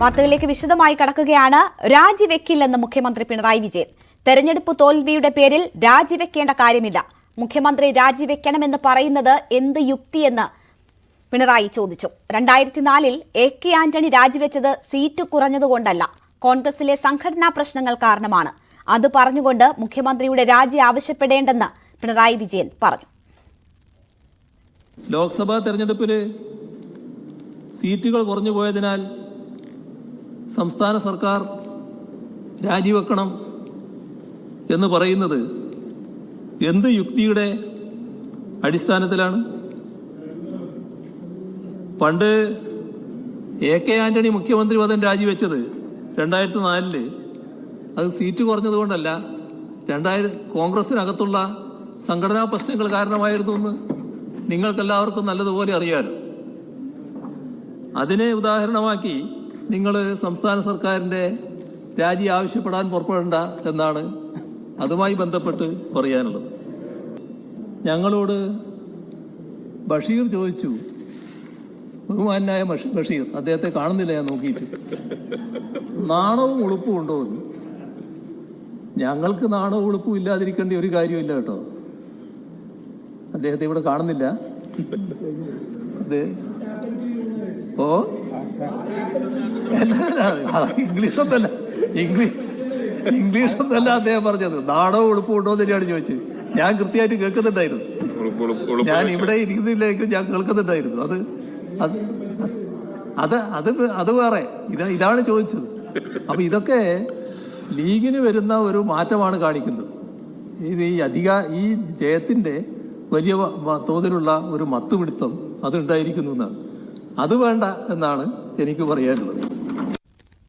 വാർത്തകളിലേക്ക് വിശദമായി കടക്കുകയാണ്. രാജിവെക്കില്ലെന്ന് മുഖ്യമന്ത്രി പിണറായി വിജയൻ. തെരഞ്ഞെടുപ്പ് തോൽവിയുടെ പേരിൽ രാജിവെക്കേണ്ട കാര്യമില്ല. മുഖ്യമന്ത്രി രാജിവെക്കണമെന്ന് പറയുന്നത് എന്ത് യുക്തിയെന്ന് പിണറായി ചോദിച്ചു. രണ്ടായിരത്തി നാലിൽ എ കെ ആന്റണി രാജിവെച്ചത് സീറ്റ് കുറഞ്ഞതുകൊണ്ടല്ല. കോൺഗ്രസിലെ സംഘടനാ പ്രശ്നങ്ങൾ കാരണമാണ്. അത് പറഞ്ഞുകൊണ്ട് മുഖ്യമന്ത്രിയുടെ രാജി ആവശ്യപ്പെടേണ്ടെന്ന് പിണറായി വിജയൻ പറഞ്ഞു. ലോക്സഭാ തെരഞ്ഞെടുപ്പിൽ സീറ്റുകൾ കുറഞ്ഞു പോയതിനാൽ സംസ്ഥാന സർക്കാർ രാജിവെക്കണം എന്ന് പറയുന്നത് എന്ത് യുക്തിയുടെ അടിസ്ഥാനത്തിലാണ്? പണ്ട് എ കെ ആന്റണി മുഖ്യമന്ത്രി പദം രാജിവെച്ചത് രണ്ടായിരത്തി നാലിൽ അത് സീറ്റ് കുറഞ്ഞതുകൊണ്ടല്ല രണ്ടായിരം കോൺഗ്രസിനകത്തുള്ള സംഘടനാ പ്രശ്നങ്ങൾ കാരണമായിരുന്നു എന്ന് നിങ്ങൾക്കെല്ലാവർക്കും നല്ലതുപോലെ അറിയാലോ. അതിനെ ഉദാഹരണമാക്കി നിങ്ങൾ സംസ്ഥാന സർക്കാരിന്റെ രാജി ആവശ്യപ്പെടാൻ പുറപ്പെടേണ്ട എന്നാണ് അതുമായി ബന്ധപ്പെട്ട് പറയാനുള്ളത്. ഞങ്ങളോട് ബഷീർ ചോദിച്ചു ബഹുമാനായ ബഷ- ബഷീർ അദ്ദേഹത്തെ കാണുന്നില്ല ഞാൻ നോക്കിയിട്ട്. നാണവും ഉളുപ്പും ഉണ്ടോ എന്ന്? ഞങ്ങൾക്ക് നാണവും ഉളുപ്പും ഇല്ലാതിരിക്കേണ്ട ഒരു കാര്യമില്ല കേട്ടോ. അദ്ദേഹത്തെ ഇവിടെ കാണുന്നില്ല. അതെ. ഓ? ഇംഗ്ലീഷ് ഒന്നല്ല ഇംഗ്ലീഷ് ഇംഗ്ലീഷൊന്നല്ല അദ്ദേഹം പറഞ്ഞത്. നാടോ ഉളുപ്പും ഉണ്ടോ തന്നെയാണ് ചോദിച്ചത്. ഞാൻ കൃത്യമായിട്ട് കേൾക്കുന്നുണ്ടായിരുന്നു. ഞാൻ ഇവിടെ ഇരിക്കുന്നില്ലെങ്കിൽ ഞാൻ കേൾക്കുന്നുണ്ടായിരുന്നു. അത് അത് അത് അത് അത് വേറെ. ഇത് ഇതാണ് ചോദിച്ചത്. അപ്പൊ ഇതൊക്കെ ലീഗിന് വരുന്ന ഒരു മാറ്റമാണ് കാണിക്കുന്നത്. ഇത് ഈ അധിക ഈ ജയത്തിന്റെ വലിയ തോതിലുള്ള ഒരു മത്തുപിടുത്തം അതുണ്ടായിരിക്കുന്നു എന്നാണ്. അത് വേണ്ട എന്നാണ് എനിക്ക് പറയാനുള്ളത്.